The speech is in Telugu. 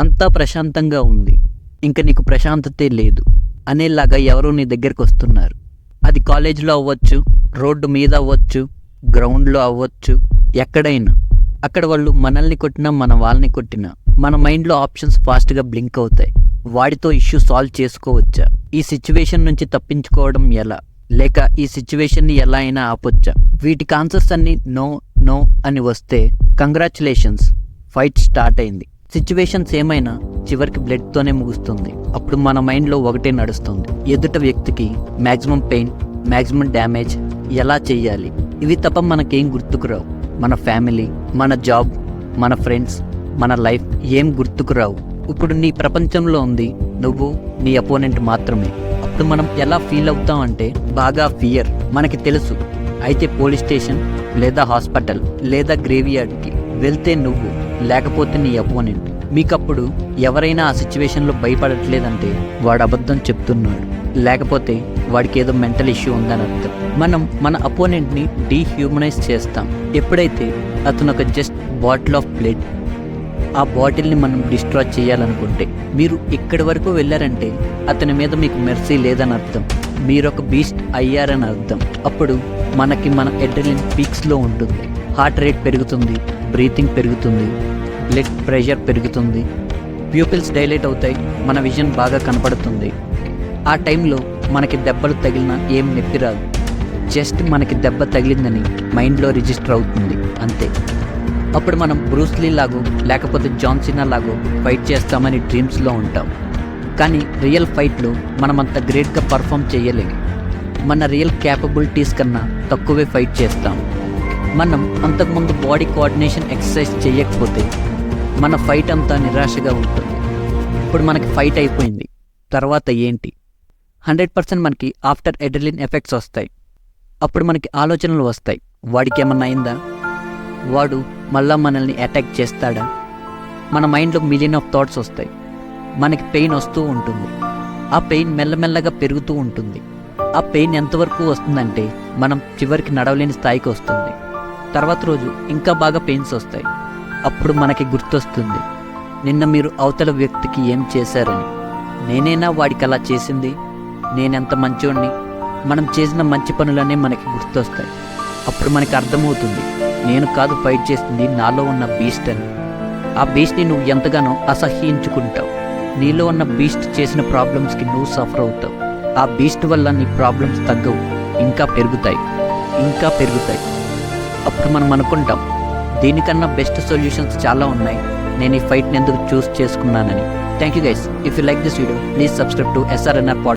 అంతా ప్రశాంతంగా ఉంది. ఇంక నీకు ప్రశాంతతే లేదు. అనేలాగా ఎవరో నీ దగ్గరికి వస్తున్నారు. అది కాలేజీలో అవ్వచ్చు రోడ్డు మీద అవ్వచ్చు గ్రౌండ్లో అవ్వచ్చు ఎక్కడైనా. అక్కడ వాళ్ళు మనల్ని కొట్టినా మన వాళ్ళని కొట్టినా. మన మైండ్లో ఆప్షన్స్ ఫాస్ట్గా బ్లింక్ అవుతాయి. వాడితో ఇష్యూ సాల్వ్ చేసుకోవచ్చా? ఈ సిచ్యువేషన్ నుంచి తప్పించుకోవడం ఎలా? లేక ఈ సిచ్యువేషన్ని ఎలా అయినా ఆపొచ్చా? వీటికి ఆన్సర్స్ అన్ని నో నో అని వస్తే కంగ్రాచులేషన్స్. ఫైట్ స్టార్ట్ అయింది. సిచ్యువేషన్స్ ఏమైనా చివరికి బ్లడ్తోనే ముగుస్తుంది. అప్పుడు మన మైండ్లో ఒకటే నడుస్తుంది. ఎదుట వ్యక్తికి మ్యాక్సిమం పెయిన్ మ్యాక్సిమం డ్యామేజ్ ఎలా చేయాలి? ఇవి తప్ప మనకేం గుర్తుకురావు మన ఫ్యామిలీ మన జాబ్ మన ఫ్రెండ్స్ మన లైఫ్ ఏం గుర్తుకురావు ఇప్పుడు నీ ప్రపంచంలో ఉంది. నువ్వు నీ అపోనెంట్ మాత్రమే. అప్పుడు మనం ఎలా ఫీల్ అవుతాం అంటే బాగా ఫియర్ మనకి తెలుసు. అయితే పోలీస్ స్టేషన్ లేదా హాస్పిటల్ లేదా గ్రేవియార్డ్కి వెళ్తే నువ్వు లేకపోతే నీ అపోనెంట్. మీకప్పుడు ఎవరైనా ఆ సిచ్యువేషన్లో భయపడట్లేదంటే వాడు అబద్ధం చెప్తున్నాడు. లేకపోతే వాడికి ఏదో మెంటల్ ఇష్యూ ఉందని అర్థం. మనం మన అపోనెంట్ని డీహ్యూమనైజ్ చేస్తాం. ఎప్పుడైతే అతను ఒక జస్ట్ బాటిల్ ఆఫ్ బ్లడ్ ఆ బాటిల్ని మనం డిస్ట్రా చేయాలనుకుంటే మీరు ఇక్కడి వరకు వెళ్ళారంటే అతని మీద మీకు మెర్సీ లేదని అర్థం. మీరు ఒక బీస్ట్ అయ్యారని అర్థం. అప్పుడు మనకి మన ఎడ్రలిన్ పీక్స్లో ఉంటుంది. హార్ట్ రేట్ పెరుగుతుంది. బ్రీతింగ్ పెరుగుతుంది బ్లడ్ ప్రెషర్ పెరుగుతుంది ప్యూపిల్స్ డైలైట్ అవుతాయి మన విజన్ బాగా కనపడుతుంది. ఆ టైంలో మనకి దెబ్బలు తగిలినా ఏం నొప్పి రాదు. జస్ట్ మనకి దెబ్బ తగిలిందని మైండ్లో రిజిస్టర్ అవుతుంది అంతే. అప్పుడు మనం బ్రూస్లీ లాగో లేకపోతే జాన్సినా లాగో ఫైట్ చేస్తామని డ్రీమ్స్లో ఉంటాం. కానీ రియల్ ఫైట్లో మనం అంత గ్రేట్గా పర్ఫామ్ చేయలేము మన రియల్ క్యాపబిలిటీస్ కన్నా తక్కువే ఫైట్ చేస్తాం. మనం అంతకుముందు బాడీ కోఆర్డినేషన్ ఎక్సర్సైజ్ చేయకపోతే మన ఫైట్ అంతా నిరాశగా ఉంటుంది. ఇప్పుడు మనకి ఫైట్ అయిపోయింది. తర్వాత ఏంటి? హండ్రెడ్ పర్సెంట్ మనకి ఆఫ్టర్ ఎడ్రలిన్ ఎఫెక్ట్స్ వస్తాయి. అప్పుడు మనకి ఆలోచనలు వస్తాయి. వాడికి ఏమన్నా అయిందా? వాడు మళ్ళా మనల్ని అటాక్ చేస్తాడా? మన మైండ్లో మిలియన్ ఆఫ్ థాట్స్ వస్తాయి. మనకి పెయిన్ వస్తూ ఉంటుంది. ఆ పెయిన్ మెల్లమెల్లగా పెరుగుతూ ఉంటుంది. ఆ పెయిన్ ఎంతవరకు వస్తుందంటే మనం చివరికి నడవలేని స్థాయికి వస్తుంది. తర్వాత రోజు ఇంకా బాగా పెయిన్స్ వస్తాయి. అప్పుడు మనకి గుర్తొస్తుంది నిన్న మీరు అవతల వ్యక్తికి ఏం చేశారని. నేనైనా వాడికి అలా చేసింది? నేనెంత మంచోడిని మనం చేసిన మంచి పనులనే మనకి గుర్తొస్తాయి. అప్పుడు మనకి అర్థమవుతుంది నేను కాదు ఫైట్ చేసింది నాలో ఉన్న బీస్ట్ అని. ఆ బీస్ట్ని నువ్వు ఎంతగానో అసహ్యించుకుంటావు. నీలో ఉన్న బీస్ట్ చేసిన ప్రాబ్లమ్స్కి నువ్వు సఫర్ అవుతావు. ఆ బీస్ట్ వల్ల నీ ప్రాబ్లమ్స్ తగ్గవు ఇంకా పెరుగుతాయి ఇంకా పెరుగుతాయి. అప్పుడు మనం అనుకుంటాం దీనికన్నా బెస్ట్ సొల్యూషన్స్ చాలా ఉన్నాయి. నేను ఈ ఫైట్ని ఎందుకు choose చేసుకున్నానని. Thank you guys if you like this video please subscribe to SRNR pod